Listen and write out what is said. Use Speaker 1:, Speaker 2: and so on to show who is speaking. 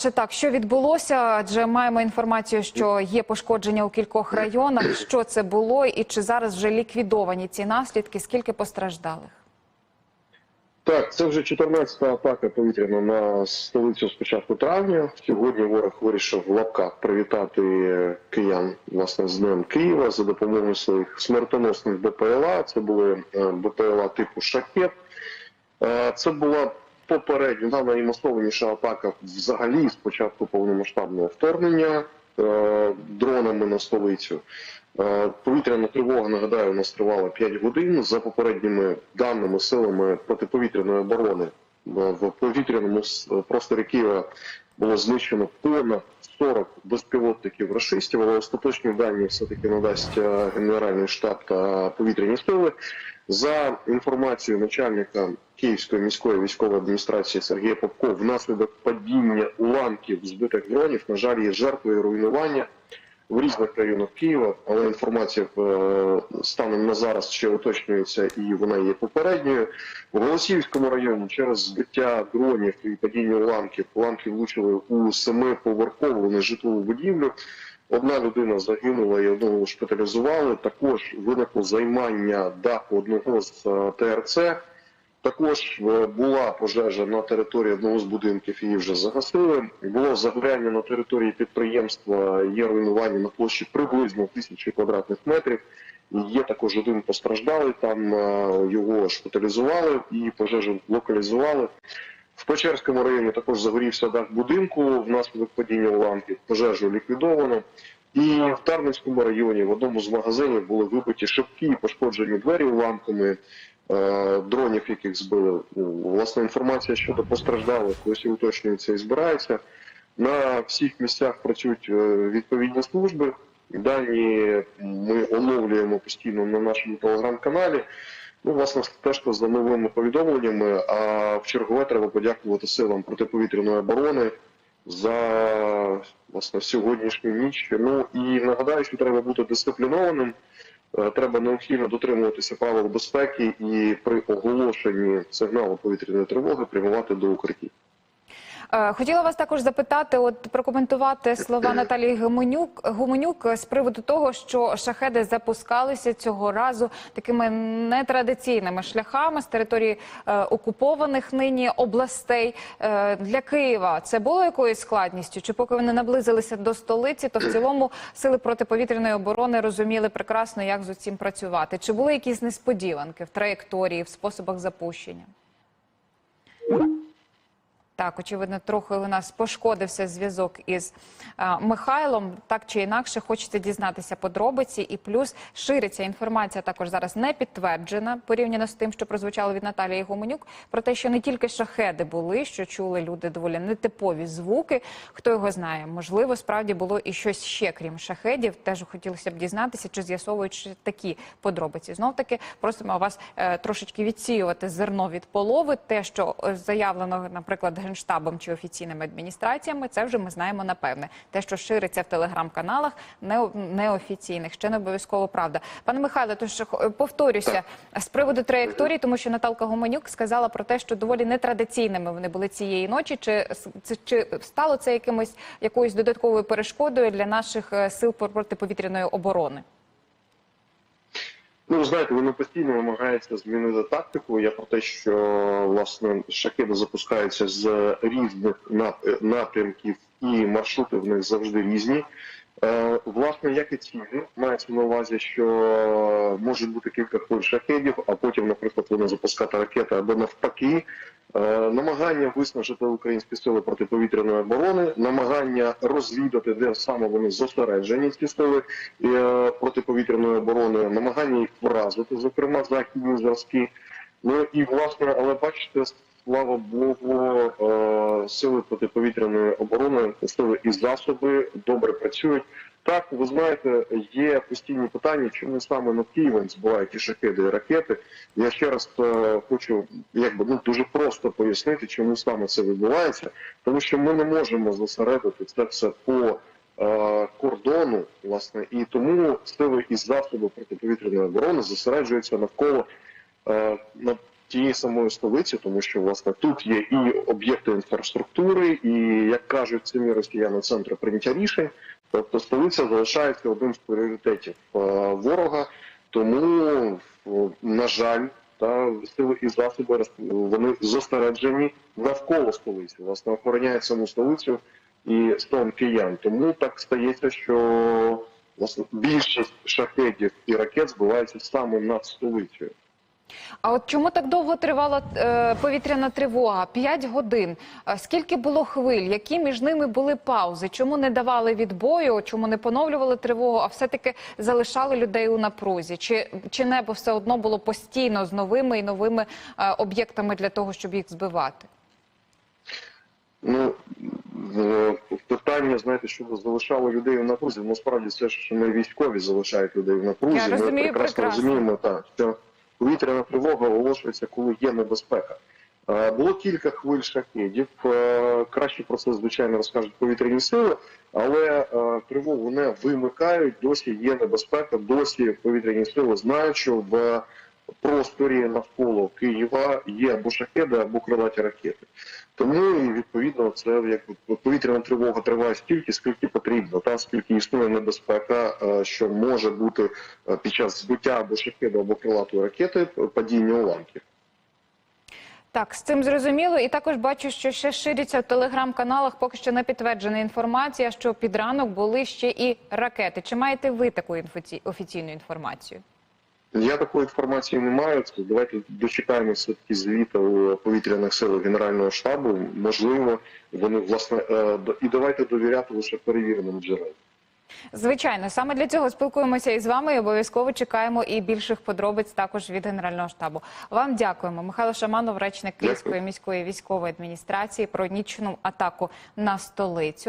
Speaker 1: Чи так, що відбулося? Адже маємо інформацію, що є пошкодження у кількох районах. Що це було, і чи зараз вже ліквідовані ці наслідки? Скільки постраждалих?
Speaker 2: Так, це вже 14-та атака повітряна на столицю з початку травня. Сьогодні ворог вирішив в лапках привітати киян власне з Днем Києва за допомогою своїх смертоносних БПЛА. Це були е, БПЛА типу Шахет. Е, Це була попередня наймасованіша атака взагалі з початку повномасштабного вторгнення е, дронами на столицю. Е, Повітряна тривога, нагадаю, у нас тривала 5 годин. За попередніми даними силами протиповітряної оборони е, в повітряному просторі Києва було знищено понад 40 безпілотників расистів, але остаточні дані все-таки надасть е, Генеральний штаб та повітряні сили. За інформацією начальника Київської міської військової адміністрації Сергія Попко, внаслідок падіння уламків збитих дронів, на жаль, є жертвою руйнування в різних районах Києва, але інформація е, станом на зараз ще уточнюється і вона є попередньою. В Голосіївському районі через збиття дронів і падіння уламків уламки влучили у семиповерхову нежитлову будівлю. Одна людина загинула і одного шпиталізували. Також виникло займання даху одного з е, ТРЦ. Також е, була пожежа на території одного з будинків, її вже загасили. Було загоряння на території підприємства, є руйнування на площі приблизно тисячі квадратних метрів. Є також один постраждалий, там е, його шпиталізували і пожежу локалізували. В Печерському районі також загорівся дах будинку внаслідок падіння уламків. Пожежу ліквідовано. І в Тарнівському районі в одному з магазинів були вибиті шибки пошкоджені двері уламками дронів, яких збили. Ну, Власне інформація щодо постраждалих ось уточнюється і збирається. На всіх місцях працюють е, відповідні служби. Дані ми оновлюємо постійно на нашому телеграм-каналі. Ну, власне, стежка за новими повідомленнями. А в чергове треба подякувати силам протиповітряної оборони за власне сьогоднішню ніч. Ну і нагадаю, що треба бути дисциплінованим. Е, Треба необхідно дотримуватися правил безпеки і при оголошенні сигналу повітряної тривоги прямувати до укриттів.
Speaker 1: Е, Хотіла вас також запитати, от прокоментувати слова Наталії Гуменюк, Гуменюк з приводу того, що шахеди запускалися цього разу такими нетрадиційними шляхами з території е, окупованих нині областей Е, для Києва. Це було якоюсь складністю? Чи поки вони наблизилися до столиці, то в цілому сили протиповітряної оборони розуміли прекрасно, як з цим працювати? Чи були якісь несподіванки в траєкторії, в способах запущення? Так, очевидно, трохи у нас пошкодився зв'язок із е, Михайлом. Так чи інакше, хочеться дізнатися подробиці, і плюс шириться інформація також зараз не підтверджена порівняно з тим, що прозвучало від Наталії Гуменюк, про те, що не тільки шахеди були, що чули люди доволі нетипові звуки. Хто його знає, можливо, справді було і щось ще крім шахедів. Теж хотілося б дізнатися, чи з'ясовуючи такі подробиці. Знов таки просимо вас е, трошечки відсіювати зерно від полови. Те, що е, заявлено, наприклад, генштабом чи офіційними адміністраціями, це вже ми знаємо напевне. Те, що шириться в телеграм-каналах, не неофіційних, ще не обов'язково правда. Пане Михайло, тож е, повторюся з приводу траєкторії, тому що Наталка Гуменюк сказала про те, що доволі нетрадиційними вони були цієї ночі. Чи чи стало це якимось якоюсь додатковою перешкодою для наших е, сил протиповітряної оборони?
Speaker 2: Ну, ви знаєте, вони постійно намагаються змінити тактику. Я про те, що власне шахеди запускаються з різних напрямків, і маршрути в них завжди різні. Е, власне, як і ціни, мається на увазі, що може бути кілька хвиль шахедів, а потім, наприклад, вони запускати ракети або навпаки. Е, намагання виснажити українські сили протиповітряної оборони, намагання розвідати, де саме вони зосереджені ці сили е, протиповітряної оборони, намагання їх вразити, зокрема західні зразки. Ну і власне, але бачите, слава Богу, е, сили протиповітряної оборони, сили і засоби добре працюють. Так, ви знаєте, є постійні питання, чому саме над Києвом збивають і шахеди і ракети. Я ще раз е, хочу якби ну дуже просто пояснити, чому саме це відбувається, тому що ми не можемо зосередити це все по е, кордону, власне, і тому сили і засоби протиповітряної оборони зосереджуються навколо е, на тієї самої столиці, тому що власне тут є і об'єкти інфраструктури, і як кажуть самі росіяни, центри прийняття рішень. Тобто столиця залишається одним з пріоритетів е, ворога. Тому, е, на жаль, та сили і засоби вони зосереджені навколо столиці. Власне охороняють саму столицю і стон киян. Тому так стається, що власне більшість шахедів і ракет збиваються саме над столицею.
Speaker 1: А от чому так довго тривала е, повітряна тривога? П'ять годин. Е, Скільки було хвиль? Які між ними були паузи? Чому не давали відбою? Чому не поновлювали тривогу? А все-таки залишали людей у напрузі? Чи, чи небо все одно було постійно з новими і новими е, об'єктами для того, щоб їх збивати?
Speaker 2: Ну е, питання, знаєте, що залишало людей в напрузі. Насправді це ж не військові залишають людей в напрузі.
Speaker 1: Я розумію
Speaker 2: Ми прекрасно,
Speaker 1: прекрасно.
Speaker 2: розуміємо, так що повітряна тривога оголошується, коли є небезпека. Е, Було кілька хвиль шахедів. Е, Краще про це звичайно розкажуть повітряні сили, але е, тривогу не вимикають. Досі є небезпека. Досі повітряні сили знають, що в просторі навколо Києва є або шахеди, або крилаті ракети. Тому відповідно це як повітряна тривога триває стільки, скільки потрібно, та скільки існує небезпека, е, що може бути е, під час збиття або шахеду, або крилатої ракети падіння уламків.
Speaker 1: Так, з цим зрозуміло. І також бачу, що ще шириться в телеграм-каналах поки що не підтверджена інформація, що під ранок були ще і ракети. Чи маєте ви таку офіційну інформацію?
Speaker 2: Я такої інформації не маю. Давайте дочекаємося таки звіту повітряних сил Генерального штабу. Можливо, вони власне е, і давайте довіряти лише перевіреним джерелам.
Speaker 1: Звичайно, саме для цього спілкуємося із вами і обов'язково чекаємо і більших подробиць також від Генерального штабу. Вам дякуємо. Михайло Шаманов, речник Київської міської військової адміністрації, про нічну атаку на столицю.